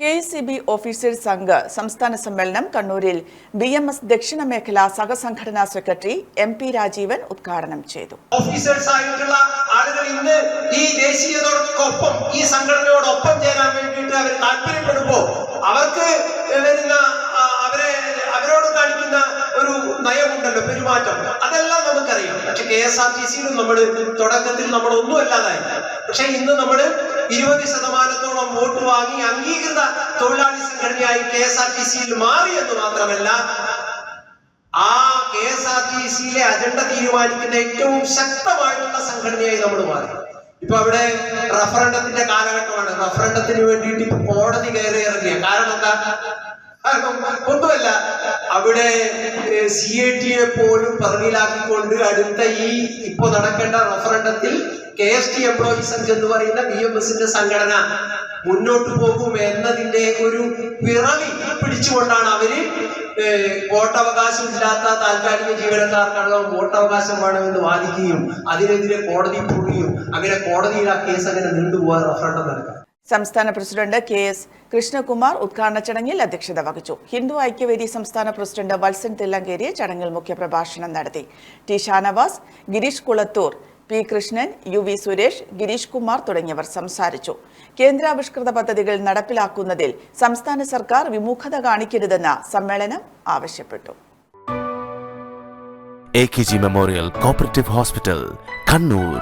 K S C B officers Sangh സംസ്ഥാന സമ്മേളനം കണ്ണൂരിൽ ബി എം എസ് ദക്ഷിണ മേഖല സഹസംഘടനാ സെക്രട്ടറി എം പി രാജീവൻ ഉദ്ഘാടനം ചെയ്തു. ഓഫീസേഴ്സ് ആയിട്ടുള്ള ആളുകൾ ഇന്ന് ഈ ദേശീയതയോടൊപ്പം ഈ സംഘടനയോടൊപ്പം ചേരാൻ വേണ്ടിയിട്ട് അവർ താല്പര്യപ്പെടുമ്പോൾ അവർക്ക് വരുന്ന അവരെ അവരോട് കാണിക്കുന്ന ഒരു നയമുണ്ടല്ലോ പെരുമാറ്റം. അതെല്ലാം നമുക്കറിയാം. പക്ഷെ കെ എസ് ആർ ടി സിയിലും നമ്മൾ തുടക്കത്തിൽ നമ്മൾ ഒന്നും അല്ലാതായി പക്ഷെ ഇന്ന് നമ്മൾ ഇരുപത് ശതമാനത്തോളം വോട്ട് വാങ്ങി അംഗീകൃത തൊഴിലാളി സംഘടനയായി കെ എസ് ആർ ടി സിയിൽ മാറി എന്ന് മാത്രമല്ല ആ കെ എസ് ആർ ടി സിയിലെ അജണ്ട തീരുമാനിക്കുന്ന ഏറ്റവും ശക്തമായിട്ടുള്ള സംഘടനയായി നമ്മൾ മാറി. ഇപ്പൊ അവിടെ റഫറണ്ടത്തിന്റെ കാലഘട്ടമാണ്. റഫറണ്ടത്തിന് വേണ്ടിയിട്ട് ഇപ്പൊ കോടതി കയറി ഇറങ്ങിയ. കാരണം എന്താ? കാരണം ഒന്നുമല്ല അവിടെ സി എ ടിയെ പോലും പറഞ്ഞിലാക്കിക്കൊണ്ട് അടുത്ത ഈ ഇപ്പൊ നടക്കേണ്ട റഫറണ്ടത്തിൽ കെ എസ് ടി എംപ്ലോയീസ് എന്ന് പറയുന്ന ബി എം എസിന്റെ സംഘടന മുന്നോട്ട് പോകും എന്നതിന്റെ ഒരു പിറവി പിടിച്ചുകൊണ്ടാണ് അവർ വോട്ടവകാശം ഇല്ലാത്ത താൽക്കാലിക ജീവനക്കാർക്കുള്ള വോട്ടവകാശം വേണമെന്ന് വാദിക്കുകയും അതിനെതിരെ കോടതി പോവുകയും അങ്ങനെ കോടതിയിൽ ആ കേസ് അങ്ങനെ നീണ്ടുപോകാൻ റഫറണ്ടം നടക്കാം സംസ്ഥാന പ്രസിഡന്റ് കെ എസ് കൃഷ്ണകുമാർ ഉദ്ഘാടന ചടങ്ങിൽ അധ്യക്ഷത വഹിച്ചു. ഹിന്ദു ഐക്യവേദി സംസ്ഥാന പ്രസിഡന്റ് വത്സൻ തില്ലങ്കേരി ചടങ്ങിൽ മുഖ്യപ്രഭാഷണം നടത്തി. T Shanavas Gireesh Kulathur P Krishnan U V Suresh Gireesh Kumar തുടങ്ങിയവർ സംസാരിച്ചു. കേന്ദ്രാവിഷ്കൃത പദ്ധതികൾ നടപ്പിലാക്കുന്നതിൽ സംസ്ഥാന സർക്കാർ വിമുഖത കാണിക്കരുതെന്ന് സമ്മേളനം ആവശ്യപ്പെട്ടു. A K G memorial cooperative hospital Kannur